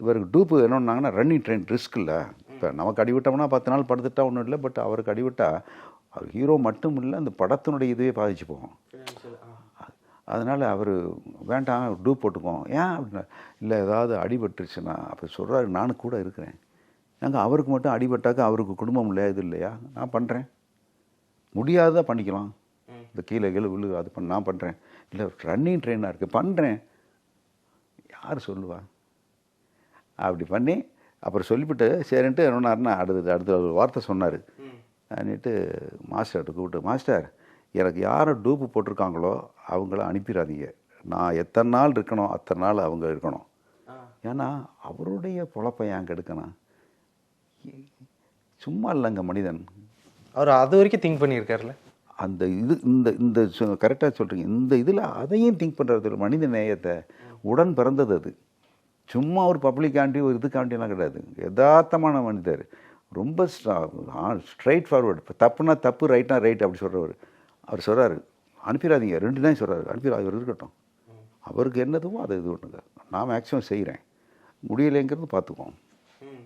இவருக்கு டூப்பு வேணும்னாங்கன்னா running train risk இல்லை. இப்போ நமக்கு அடிவிட்டோம்னா பத்து நாள் படுத்துட்டா ஒன்றும் இல்லை பட் அவருக்கு அடிவிட்டா அவர் ஹீரோ மட்டும் இல்லை அந்த படத்தினுடைய இதுவே பாதிச்சு போகும். அதனால் அவர் வேண்டாம் டூப் போட்டுக்குவோம். ஏன் அப்படின்னா இல்லை ஏதாவது அடிபட்டுருச்சுன்னா அப்போ சொல்கிறாரு நானும் கூட இருக்கிறேன். நாங்கள் அவருக்கு மட்டும் அடிபட்டாக்க அவருக்கு குடும்பம் இல்லையா இது இல்லையா? நான் பண்ணுறேன் முடியாததா பண்ணிக்கலாம். இந்த கீழே கீழே விழு அது பண்ண நான் பண்ணுறேன் இல்லை ரன்னிங் ட்ரெயினாக இருக்குது பண்ணுறேன் யார் சொல்லுவா? அப்படி பண்ணி அப்புறம் சொல்லிவிட்டு சரின்ட்டு என்ன பண்ணாருன்னா அடுத்தது அடுத்த ஒரு வார்த்தை சொன்னார். அப்படின்ட்டு மாஸ்டர்கிட்ட கூப்பிட்டு மாஸ்டர் எனக்கு யாரை டூப்பு போட்டிருக்காங்களோ அவங்கள அனுப்பிடாதீங்க. நான் எத்தனை நாள் இருக்கணும் அத்தனை நாள் அவங்க இருக்கணும். ஏன்னா அவருடைய பொழப்பை ஏன் கெடுக்கணும் சும்மா இல்லைங்க மனிதன். அவர் அது வரைக்கும் திங்க் பண்ணியிருக்காருல்ல? அந்த இது இந்த இந்த கரெக்டாக சொல்கிறீங்க இந்த இதில் அதையும் திங்க் பண்ணுறது மனித நேயத்தை உடன் பிறந்தது அது. சும்மா ஒரு பப்ளிக்காண்டி ஒரு இதுக்காண்டிலாம் கிடையாது. யதார்த்தமான மனிதர். ரொம்ப ஸ்ட்ரைட் ஃபார்வர்டு இப்போ தப்புனா தப்பு ரைட்னா ரைட் அப்படி சொல்கிறவர் அவர் சொல்கிறாரு அனுப்பிடாதீங்க. ரெண்டு தான் சொல்கிறாரு அனுப்பிடா அவர் இருக்கட்டும். அவருக்கு என்னதுவோ அதை இது ஒன்றுங்க நான் மேக்ஸிமம் செய்கிறேன் முடியலைங்கிறது பார்த்துக்குவோம்.